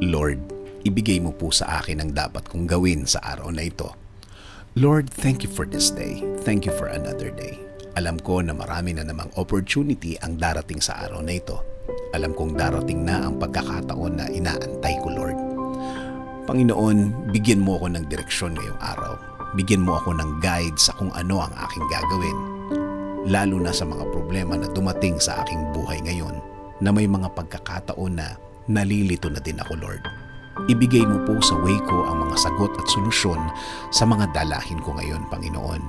Lord, ibigay mo po sa akin ang dapat kong gawin sa araw na ito. Lord, thank you for this day. Thank you for another day. Alam ko na marami na namang opportunity ang darating sa araw na ito. Alam kong darating na ang pagkakataon na inaantay ko, Lord. Panginoon, bigyan mo ako ng direksyon ngayong araw. Bigyan mo ako ng guide sa kung ano ang aking gagawin. Lalo na sa mga problema na dumating sa aking buhay ngayon na may mga pagkakataon na nalilito na din ako, Lord. Ibigay mo po sa way ko ang mga sagot at solusyon sa mga dalahin ko ngayon, Panginoon.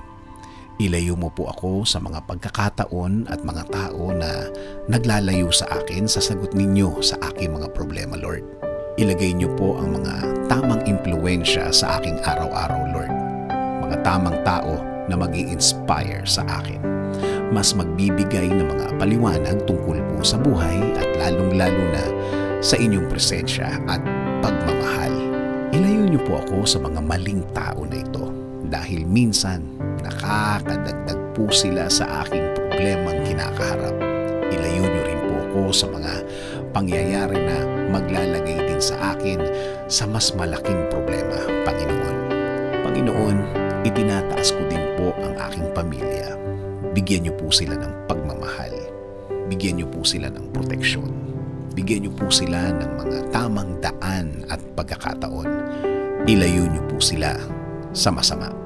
Ilayo mo po ako sa mga pagkakataon at mga tao na naglalayo sa akin sa sagot ninyo sa aking mga problema, Lord. Ilagay niyo po ang mga tamang impluensya sa aking araw-araw, Lord. Mga tamang tao na mag inspire sa akin. Mas magbibigay ng mga paliwanag tungkol po sa buhay at lalong-lalo na sa inyong presensya at pagmamahal. Ilayo niyo po ako sa mga maling tao na ito dahil minsan nakakadagdag po sila sa aking problemang kinakaharap. Ilayo niyo rin po ako sa mga pangyayari na maglalagay din sa akin sa mas malaking problema, Panginoon. Panginoon, itinataas ko din po ang aking pamilya. Bigyan niyo po sila ng pagmamahal. Bigyan niyo po sila ng proteksyon. Bigyan niyo po sila ng mga tamang daan at pagkakataon. Ilayo niyo po sila sa masama.